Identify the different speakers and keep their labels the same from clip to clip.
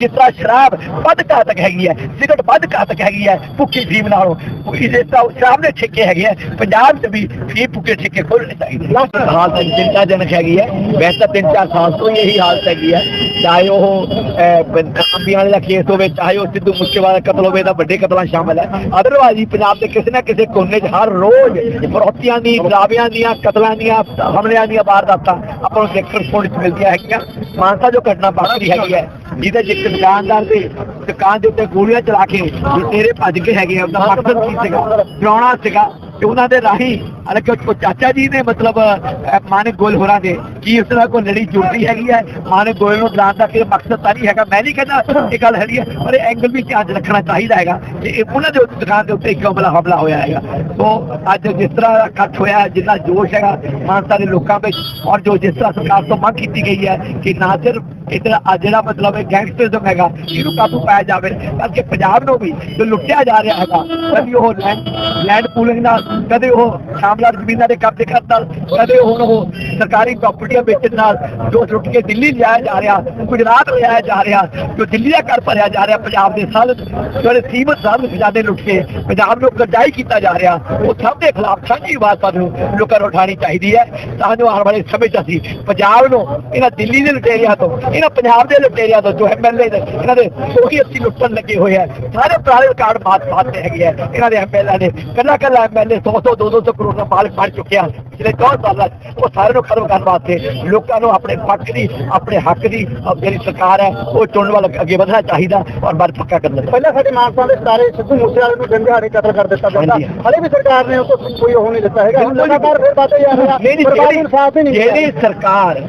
Speaker 1: ਜਿਸ ਤਰ੍ਹਾਂ ਸ਼ਰਾਬ ਵੱਧ ਘਾਤਕ ਹੈਗੀ ਹੈ ਸਿਗਰਟ ਵੱਧ ਘਾਤਕ ਹੈਗੀ ਹੈ ਭੁੱਕੀ ਫੀਮ ਨਾਲੋਂ ਇਸ ਤਰ੍ਹਾਂ ਸ਼ਰਾਬ ਦੇ ਠੇਕੇ ਹੈਗੇ ਆ ਪੰਜਾਬ 'ਚ ਵੀ ਫੀਮ ਭੁੱਕੇ ਠੇਕੇ ਖੋਲ੍ਹਣੇ ਚਾਹੀਦੇ ਲਾਸਟ ਹਾਲਤ ਚਿੰਤਾਜਨਕ ਹੈਗੀ ਹੈ ਵੈਸੇ ਤਾਂ ਤਿੰਨ ਚਾਰ ਸਾਲ ਤੋਂ ਹੀ ਇਹੀ ਹਾਲਤ ਹੈਗੀ ਹੈ ਚਾਹੇ ਉਹ ਅੰਬੀਆਂ ਵਾਲੇ ਦਾ ਕੇਸ ਹੋਵੇ ਚਾਹੇ ਉਹ ਸਿੱਧੂ ਮੂਸੇਵਾਲਾ ਦਾ ਕਤਲ ਹੋਵੇ ਤਾਂ ਵੱਡੇ ਕਤਲਾਂ ਸ਼ਾਮਲ ਹੈ ਅਦਰਵਾਈਜ਼ ਪੰਜਾਬ ਦੇ ਕਿਸੇ ਨਾ ਕਿਸੇ ਕੋਨੇ 'ਚ ਹਰ ਰੋਜ਼ ਫਰੋਤੀਆਂ ਦੀ ਸ਼ਰਾਬੀਆਂ ਦੀਆਂ ਕਤਲਾਂ ਦੀਆਂ ਹਮਲਿਆਂ ਦੀਆਂ ਵਾਰਦਾਤਾਂ ਆਪਾਂ ਨੂੰ ਦੇਖਣ ਸੁਣਨ 'ਚ ਮਿਲਦੀਆਂ ਹੈਗੀਆਂ ਮਾਨਸਾ ਜੋ ਘਟਨਾ ਵਾਪਰੀ ਹੈਗੀ ਹੈ ਜਿਹਦੇ ਚ ਇੱਕ ਦੁਕਾਨਦਾਰ ਦੇ ਦੁਕਾਨ ਦੇ ਉੱਤੇ ਗੋਲੀਆਂ ਚਲਾ ਕੇ ਵੀ ਤੇਰੇ ਭੱਜ ਕੇ ਹੈਗੇ ਆ, ਉਹਦਾ ਮਕਸਦ ਕੀ ਸੀਗਾ? ਡਰਾਉਣਾ ਸੀਗਾ। ਤੇ ਉਹਨਾਂ ਦੇ ਰਾਹੀਂ ਹਾਲਾਂਕਿ ਉਹ ਚਾਚਾ ਜੀ ਨੇ ਮਤਲਬ ਅਹ, ਮਾਨਕ ਗੋਲ ਹੋਰਾਂ ਦੇ ਕੀ ਉਸ ਨਾਲ ਕੋਈ ਲੜੀ ਜੁੜਦੀ ਹੈਗੀ ਹੈ ਮਾਨਕ ਗੋਲ ਨੂੰ ਡਰਾਉਣ ਦਾ ਕੋਈ ਮਕਸਦ ਤਾਂ ਨਹੀਂ ਹੈਗਾ ਮੈਂ ਨਹੀਂ ਕਹਿੰਦਾ ਇਹ ਗੱਲ ਹੈਗੀ ਹੈ ਪਰ ਇਹ ਐਂਗਲ ਵੀ ਧਿਆਨ 'ਚ ਰੱਖਣਾ ਚਾਹੀਦਾ ਹੈਗਾ ਕਿ ਇਹ ਉਹਨਾਂ ਦੇ ਦੁਕਾਨ ਦੇ ਉੱਤੇ ਇੱਕ ਹਮਲਾ ਹਮਲਾ ਹੋਇਆ ਹੈਗਾ ਸੋ ਅੱਜ ਜਿਸ ਤਰ੍ਹਾਂ ਦਾ ਇਕੱਠ ਹੋਇਆ ਜਿੰਨਾ ਜੋਸ਼ ਹੈਗਾ ਮਾਨਸਾ ਦੇ ਲੋਕਾਂ ਵਿੱਚ ਔਰ ਜੋ ਜਿਸ ਤਰ੍ਹਾਂ ਸਰਕਾਰ ਤੋਂ ਮੰਗ ਕੀਤੀ ਗਈ ਹੈ ਕਿ ਨਾ ਸਿਰਫ ਇਧਰ ਆ ਜਿਹੜਾ ਮਤਲਬ ਹੈ ਗੈਂਗਸਟਰਿਜ਼ਮ ਹੈਗਾ ਇਹਨੂੰ ਕਾਬੂ ਪਾਇਆ ਜਾਵੇ ਬਲਕਿ ਪੰਜਾਬ ਨੂੰ ਵੀ ਜੋ ਲੁੱਟਿਆ ਜਾ ਰਿਹਾ ਹੈਗਾ ਕਦੀ ਉਹ ਲੈਂਡ ਲੈਂਡ ਪੂਲਿੰਗ ਨਾਲ ਕਦੇ ਉਹ ਸ਼ਾਮਲਾਟ ਜ਼ਮੀਨਾਂ ਦੇ ਕਬਜ਼ੇ ਕਰਨ ਨਾਲ, ਕਦੇ ਹੁਣ ਉਹ ਸਰਕਾਰੀ ਪ੍ਰਾਪਰਟੀਆਂ ਵੇਚਣ ਨਾਲ, ਜੋ ਲੁੱਟ ਕੇ ਦਿੱਲੀ ਲਿਆਇਆ ਜਾ ਰਿਹਾ, ਗੁਜਰਾਤ ਲਿਆਇਆ ਜਾ ਰਿਹਾ, ਜੋ ਦਿੱਲੀ ਦਾ ਕਰ ਭਰਿਆ ਜਾ ਰਿਹਾ ਪੰਜਾਬ ਦੇ ਸਾਲ ਜਿਹੜੇ ਸੀਮਤ ਸਾਲ ਖਜ਼ਾਨੇ ਲੁੱਟ ਕੇ ਪੰਜਾਬ ਨੂੰ ਕਰਜ਼ਾਈ ਕੀਤਾ ਜਾ ਰਿਹਾ, ਉਹ ਸਭ ਦੇ ਖਿਲਾਫ ਸਾਂਝੀ ਆਵਾਜ਼ ਸਾਨੂੰ ਲੋਕਾਂ ਨੂੰ ਉਠਾਉਣੀ ਚਾਹੀਦੀ ਹੈ। ਤਾਂ ਜੋ ਆਉਣ ਵਾਲੇ ਸਮੇਂ 'ਚ ਅਸੀਂ ਪੰਜਾਬ ਨੂੰ ਇਹਨਾਂ ਦਿੱਲੀ ਦੇ ਲੁਟੇਰਿਆਂ ਤੋਂ, ਇਹਨਾਂ ਪੰਜਾਬ ਦੇ ਲੁਟੇਰਿਆਂ ਤੋਂ, ਜੋ ਐਮਐਲਏ ਨੇ, ਇਹਨਾਂ ਦੇ ਉਹੀ ਅਸੀਂ ਲੁੱਟਣ ਲੱਗੇ ਹੋਏ ਆ ਸਾਰੇ ਪੁਰਾਣੇ ਰਿਕਾਰਡ ਬਾਤ ਬਾਤ ਤੇ ਹੈਗੇ ਆ ਇਹਨਾਂ ਦੇ ਐਮਐਲਏ ਨੇ ਕੱਲਾ ਕੱਲਾ ਐਮਐਲਏ 100 100 200 ਕਰੋੜ ਦਾ ਮਾਲਕ ਬਣ ਚੁੱਕਿਆ। ਪਿਛਲੇ 4 ਸਾਲਾਂ ਉਹ ਸਾਰੇ ਨੂੰ ਖਤਮ ਕਰਨ ਵਾਸਤੇ ਲੋਕਾਂ ਨੂੰ ਆਪਣੇ ਪੱਖ ਦੀ ਆਪਣੇ ਹੱਕ ਦੀ ਜਿਹੜੀ ਸਰਕਾਰ ਹੈ ਉਹ ਚੁਣਨ ਵੱਲ ਅੱਗੇ ਵਧਣਾ ਚਾਹੀਦਾ ਔਰ ਬਰ ਪੱਕਾ ਕਰਨਾ
Speaker 2: ਪਹਿਲਾਂ ਸਾਡੇ ਮਾਨਸਾ ਦੇ ਸਾਰੇ ਸਿੱਧੂ ਮੂਸੇਵਾਲੇ ਨੂੰ ਦਿਨ ਦਿਹਾੜੇ ਕਤਲ ਕਰ ਦਿੱਤਾ ਜਾਂਦਾ। ਹਲੇ ਵੀ ਸਰਕਾਰ ਨੇ ਉਹ ਤੋਂ ਕੋਈ ਉਹ ਨਹੀਂ ਦਿੱਤਾ ਹੈਗਾ। ਲਗਾਤਾਰ ਫਿਰ ਬਾਤੇ ਜਾ ਰਿਹਾ।
Speaker 1: ਨਹੀਂ
Speaker 2: ਇਨਸਾਫ ਹੀ ਨਹੀਂ।
Speaker 1: ਜਿਹੜੀ ਸਰਕਾਰ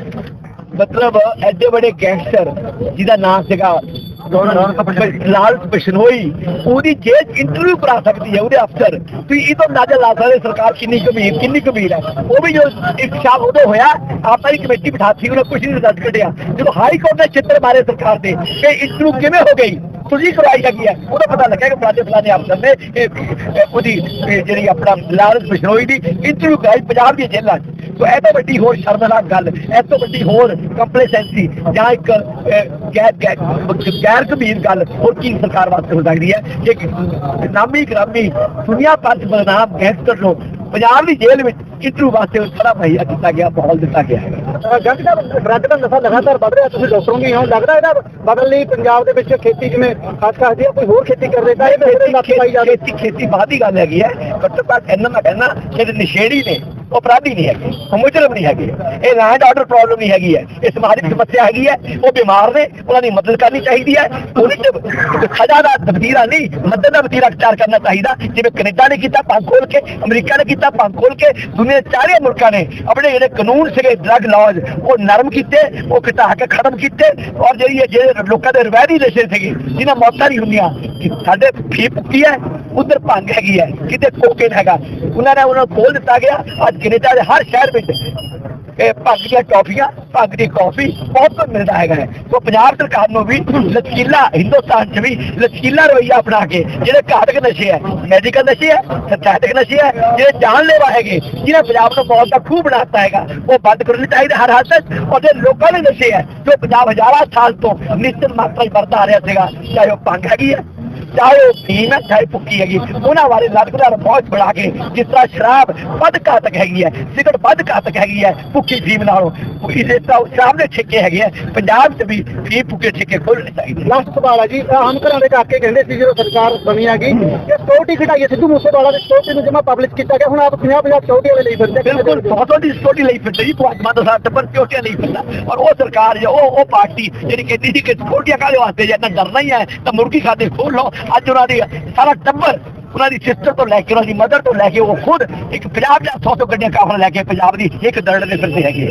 Speaker 1: ਮਤਲਬ ਐਡੇ ਵੱਡੇ ਗੈਂਗਸਟਰ ਜਿਹਦਾ ਨਾਮ ਸੀਗਾ ਲਾਲ ਬਿਸ਼ਨੋਈ ਉਹਦੀ ਜੇਲ੍ਹ ਇੰਟਰਵਿਊ ਕਰਾ ਸਕਦੀ ਹੈ ਉਹਦੇ ਅਫਸਰ। ਤੁਸੀਂ ਇਹ ਤੋਂ ਅੰਦਾਜ਼ਾ ਲਾ ਸਕਦੇ ਸਰਕਾਰ ਕਿੰਨੀ ਗੰਭੀਰ ਕਿੰਨੀ ਗੰਭੀਰ ਹੈ। ਉਹ ਵੀ ਜੋ ਇੱਕ ਉਦੋਂ ਹੋਇਆ, ਆਪਾਂ ਦੀ ਕਮੇਟੀ ਬਿਠਾਤੀ, ਉਹਨੇ ਕੁਝ ਨਹੀਂ ਰਿਜ਼ਲਟ ਕੱਢਿਆ। ਜਦੋਂ ਹਾਈ ਕੋਰਟ ਨੇ ਚਿੱਤਰ ਮਾਰੇ ਸਰਕਾਰ ਦੇ, ਕਿ ਇੰਟਰਵਿਊ ਕਿਵੇਂ ਹੋ ਗਈ? ਤੁਸੀਂ ਕਰਵਾਈ ਹੈਗੀ ਹੈ। ਉਹਦਾ ਪਤਾ ਲੱਗਿਆ ਕਿ ਫਲਾਣੇ ਫਲਾਣੇ ਅਫਸਰ ਨੇ ਉਹਦੀ ਜਿਹੜੀ ਆਪਣਾ ਲਾਲ ਬਿਸ਼ਨੋਈ ਦੀ ਇੰਟਰਵਿਊ ਕਰਾਈ ਪੰਜਾਬ ਦੀ ਜੇਲ੍ਹਾਂ 'ਚ। ਸੋ ਇਹ ਤੋਂ ਵੱਡੀ ਹੋਰ ਸ਼ਰਮਨਾਕ ਗੱਲ ਇਹ ਤੋਂ ਵੱਡੀ ਹੋਰ ਕੰਪਲੇਸੈਂਸੀ ਜਾਂ ਇੱਕ ਗੈਰ ਗੈਰ ਗੰਭੀਰ ਗੱਲ ਹੋਰ ਕੀ ਸਰਕਾਰ ਵਾਸਤੇ ਹੋ ਸਕਦੀ ਹੈ? ਕਿ ਨਾਮੀ ਗ੍ਰਾਮੀ ਦੁਨੀਆ ਭਰ ਬਦਨਾਮ ਗੈਂਗਸਟਰ ਨੂੰ ਪੰਜਾਬ ਦੀ ਜੇਲ੍ਹ ਵਿੱਚ ਇੰਟਰਵਿਊ ਵਾਸਤੇ ਸਾਰਾ ਮੁਹੱਈਆ ਕੀਤਾ ਗਿਆ ਮਾਹੌਲ ਦਿੱਤਾ ਗਿਆ ਹੈ?
Speaker 2: ਜੰਗ ਦਾ ਡਰੱਗ ਦਾ ਨਸ਼ਾ ਲਗਾਤਾਰ ਵੱਧ ਰਿਹਾ ਤੁਸੀਂ ਡਾਕਟਰੋਂ ਵੀ ਹੋ ਲੱਗਦਾ ਇਹਦਾ ਬਦਲ ਲਈ ਪੰਜਾਬ ਦੇ ਵਿੱਚ ਖੇਤੀ ਜਿਵੇਂ ਖਾਸ ਖਾਸ ਦੀ ਕੋਈ ਹੋਰ ਖੇਤੀ ਕਰ ਦੇਗਾ ਇਹ
Speaker 1: ਖੇਤੀ ਖੇਤੀ ਖੇਤੀ ਬਾਅਦ ਦੀ ਗੱਲ ਹੈਗੀ ਹੈ। ਘੱਟੋ ਘੱਟ ਇਹਨਾਂ ਮੈਂ ਕਹਿੰਦਾ ਕਿ ਨਸ਼ੇੜੀ ਨੇ ਉਹ ਅਪਰਾਧੀ ਨਹੀਂ ਹੈਗੇ ਉਹ ਮੁਜਰਮ ਨਹੀਂ ਹੈਗੇ। ਇਹ ਲੈਂਡ ਆਰਡਰ ਪ੍ਰੋਬਲਮ ਨਹੀਂ ਹੈਗੀ ਹੈ। ਇਹ ਸਮਾਜਿਕ ਸਮੱਸਿਆ ਹੈਗੀ ਹੈ। ਉਹ ਬਿਮਾਰ ਨੇ, ਉਹਨਾਂ ਦੀ ਮਦਦ ਕਰਨੀ ਚਾਹੀਦੀ ਹੈ। ਉਹਦੇ ਖਜਾ ਦਾ ਤਬਦੀਰਾ ਨਹੀਂ, ਮਦਦ ਦਾ ਵਤੀਰਾ ਅਖਤਿਆਰ ਕਰਨਾ ਚਾਹੀਦਾ। ਜਿਵੇਂ ਕੈਨੇਡਾ ਨੇ ਕੀਤਾ ਪੰਖ ਖੋਲ ਕੇ, ਅਮਰੀਕਾ ਨੇ ਕੀਤਾ ਪੰਖ ਖੋਲ ਕੇ, ਦੁਨੀਆ ਦੇ ਚਾਰੇ ਮੁਲਕਾਂ ਨੇ ਆਪਣੇ ਜਿਹੜੇ ਕਾਨੂੰਨ ਸੀਗੇ ਡਰਗ ਲਾਜ਼ ਉਹ ਨਰਮ ਕੀਤੇ, ਉਹ ਘਟਾ ਕੇ ਖਤਮ ਕੀਤੇ। ਔਰ ਜਿਹੜੀ ਇਹ, ਜਿਹੜੇ ਲੋਕਾਂ ਦੇ ਰਵਾਇਤੀ ਨਸ਼ੇ ਸੀਗੇ, ਜਿਨ੍ਹਾਂ ਮੌਤਾਂ ਨਹੀਂ ਹੁੰਦੀਆਂ ਸਾਡੇ ਫੀ ਪੁੱਕੀ ਹੈ, ਉਧਰ ਭੰਗ ਹੈਗੀ ਹੈ, ਕਿਤੇ ਕੋਕੇਨ ਹੈਗਾ। ਉਹਨਾਂ ਨੇ ਉਹਨਾਂ ਨੂੰ ਖੋਲ ਦਿੱਤਾ ਗਿਆ, ਅੱਜ ਕੈਨੇਡਾ ਦੇ ਹਰ ਸ਼ਹਿਰ ਵਿੱਚ ਇਹ ਭੰਗ ਦੀਆਂ ਟੌਫੀਆਂ, ਭੰਗ ਦੀ ਕਾਫੀ ਬਹੁਤ ਕੁਝ ਮਿਲਦਾ ਹੈਗਾ ਹੈ। ਸੋ ਪੰਜਾਬ ਸਰਕਾਰ ਨੂੰ ਵੀ ਲਚਕੀਲਾ ਹਿੰਦੁਸਤਾਨ 'ਚ ਵੀ ਲਚਕੀਲਾ ਰਵਈਆ ਅਪਣਾ ਕੇ ਜਿਹੜੇ ਘਾਤਕ ਨਸ਼ੇ ਹੈ ਮੈਡੀਕਲ ਨਸ਼ੇ ਹੈ ਸਿੰਥੈਟਿਕ ਨਸ਼ੇ ਹੈ, ਜਿਹੜੇ ਜਾਨਲੇਵਾ ਹੈਗੇ, ਜਿਹਨੇ ਪੰਜਾਬ ਨੂੰ ਬਹੁਤ ਦਾ ਖੂਹ ਬਣਾਤਾ ਹੈਗਾ, ਉਹ ਬੰਦ ਕਰਨੀ ਚਾਹੀਦੇ ਹਰ ਹਾਲਤ 'ਚ ਔਰ ਜੇ ਲੋਕਾਂ ਦੇ ਨਸ਼ੇ ਹੈ, ਜੋ ਪੰਜਾਬ ਹਜ਼ਾਰਾਂ ਸਾਲ ਤੋਂ ਨਿਸ਼ਚਿਤ ਮਾਤਰਾ 'ਚ ਵਰਤਾ ਆ ਰਿਹਾ ਸੀਗਾ, ਚਾਹੇ ਉਹ ਭੰਗ ਹੈਗੀ ਹੈ ਚਾਹੇ ਉਹ ਫੀਮ ਹੈ ਚਾਹੇ ਭੁੱਕੀ ਹੈਗੀ। ਉਹਨਾਂ ਬਾਰੇ ਲਗਦਾਰ ਬਹੁਤ ਬਣਾ ਕੇ ਜਿਸ ਤਰ੍ਹਾਂ ਸ਼ਰਾਬ ਵੱਧ ਘਾਤਕ ਹੈਗੀ ਹੈ ਸਿਗਰਟ ਵੱਧ ਘਾਤਕ ਹੈਗੀ ਹੈ ਭੁੱਕੀ ਫੀਮ ਨਾਲੋਂ। ਇਸ ਤਰ੍ਹਾਂ ਸ਼ਰਾਬ ਦੇ ਠੇਕੇ ਹੈਗੇ ਆ। ਪੰਜਾਬ 'ਚ ਵੀ ਫੀਮ ਭੁੱਕੇ ਠੇਕੇ ਖੋਲ੍ਹਣੇ ਚਾਹੀਦੇ।
Speaker 2: ਲਾਸਟ ਸਵਾਲ ਹੈ ਜੀ ਆਮ ਘਰਾਂ ਦੇ ਕਾਕੇ ਕਹਿੰਦੇ ਸੀ ਜਦੋਂ ਸਰਕਾਰ ਬਣੀ ਹੈਗੀ ਕਿ ਸਟੋਰੀ ਘਟਾਈਏ ਸਿੱਧੂ ਮੂਸੇਵਾਲਾ ਦੇ ਸਟੋਰੀ ਨੂੰ ਜਮਾ ਪਬਲਿਸ਼ ਕੀਤਾ ਗਿਆ ਹੁਣ ਆਪ 50 50 ਸਟੋਰੀ ਵਾਲੇ ਲਈ ਫਿਰਦੇ
Speaker 1: ਬਿਲਕੁਲ ਬਹੁਤ ਦੀ ਸਟੋਰੀ ਲਈ ਫਿਰਦੇ ਜੀ ਮਾਨ ਦਾ ਸਾਥ ਟੱਬਰ ਚੋਟੀਆਂ ਲਈ ਫਿਰਦਾ। ਔਰ ਉਹ ਸਰਕਾਰ ਜੋ ਉਹ ਉਹ ਪਾਰਟੀ ਜਿਹੜੀ ਕਹਿੰਦੀ ਸੀ ਕਿ ਛੋਟੀਆਂ ਕਾਹਦੇ ਵਾਸਤੇ ਜੇ ਇੰਨਾ ਡਰਨਾ ਹੀ ਹੈ ਤਾਂ ਮੁਰਗੀ ਖਾਦੇ ਖੋਲ ਲਓ। ਅੱਜ ਉਹਨਾਂ ਦੀ ਸਾਰਾ ਟੱਬਰ ਉਹਨਾਂ ਦੀ ਸਿਸਟਰ ਤੋਂ ਲੈ ਕੇ, ਉਹਨਾਂ ਦੀ ਮਦਰ ਤੋਂ ਲੈ ਕੇ, ਉਹ ਖੁਦ ਇੱਕ ਪੰਜਾਬ ਜਾਂ 100 ਗੱਡੀਆਂ ਕਾਫਲਾ ਲੈ ਕੇ ਪੰਜਾਬ ਦੀ ਇੱਕ ਦਰੜ ਦੇ ਫਿਰਦੇ ਹੈਗੇ।